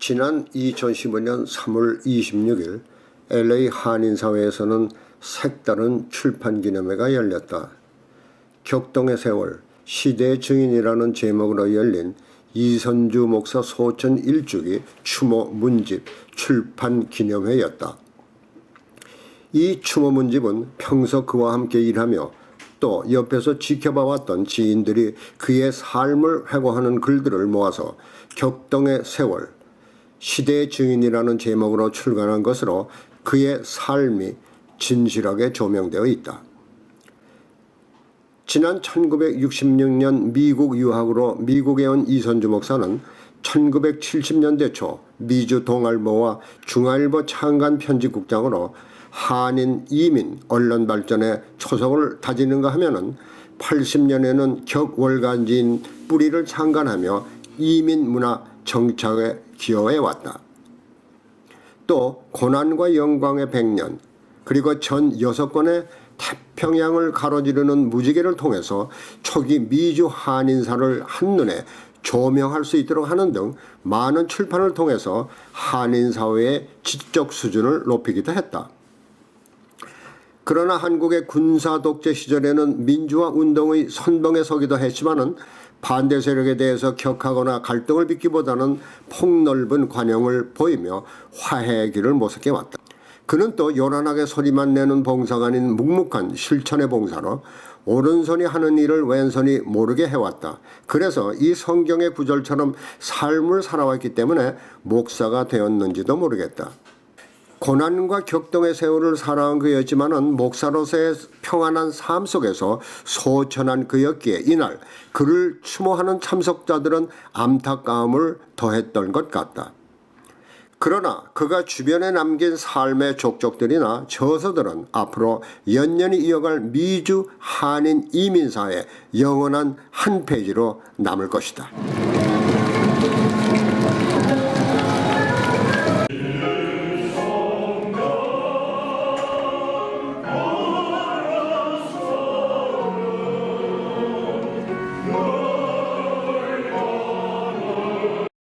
지난 2015년 3월 26일 LA 한인사회에서는 색다른 출판 기념회가 열렸다. 격동의 세월, 시대의 증인이라는 제목으로 열린 이선주 목사 소천 일주기 추모 문집 출판 기념회였다. 이 추모 문집은 평소 그와 함께 일하며 또 옆에서 지켜봐왔던 지인들이 그의 삶을 회고하는 글들을 모아서 격동의 세월, 시대의 증인이라는 제목으로 출간한 것으로 그의 삶이 진실하게 조명되어 있다. 지난 1966년 미국 유학으로 미국에 온 이선주 목사는 1970년대 초 미주 동아일보와 중앙일보 창간 편집국장으로 한인 이민 언론 발전에 초석을 다지는가 하면은 80년에는 격월간지인 뿌리를 창간하며 이민 문화 정착에 기여해 왔다. 또 고난과 영광의 백년 그리고 전 여섯 건의 태평양을 가로지르는 무지개를 통해서 초기 미주 한인사를 한눈에 조명할 수 있도록 하는 등 많은 출판을 통해서 한인사회의 지적 수준을 높이기도 했다. 그러나 한국의 군사 독재 시절에는 민주화 운동의 선봉에 서기도 했지만은 반대 세력에 대해서 격하거나 갈등을 빚기보다는 폭넓은 관용을 보이며 화해의 길을 모색해 왔다. 그는 또 요란하게 소리만 내는 봉사가 아닌 묵묵한 실천의 봉사로 오른손이 하는 일을 왼손이 모르게 해왔다. 그래서 이 성경의 구절처럼 삶을 살아왔기 때문에 목사가 되었는지도 모르겠다. 고난과 격동의 세월을 살아온 그였지만은 목사로서의 평안한 삶 속에서 소천한 그였기에 이날 그를 추모하는 참석자들은 안타까움을 더했던 것 같다. 그러나 그가 주변에 남긴 삶의 족족들이나 저서들은 앞으로 연년이 이어갈 미주 한인 이민사의 영원한 한 페이지로 남을 것이다.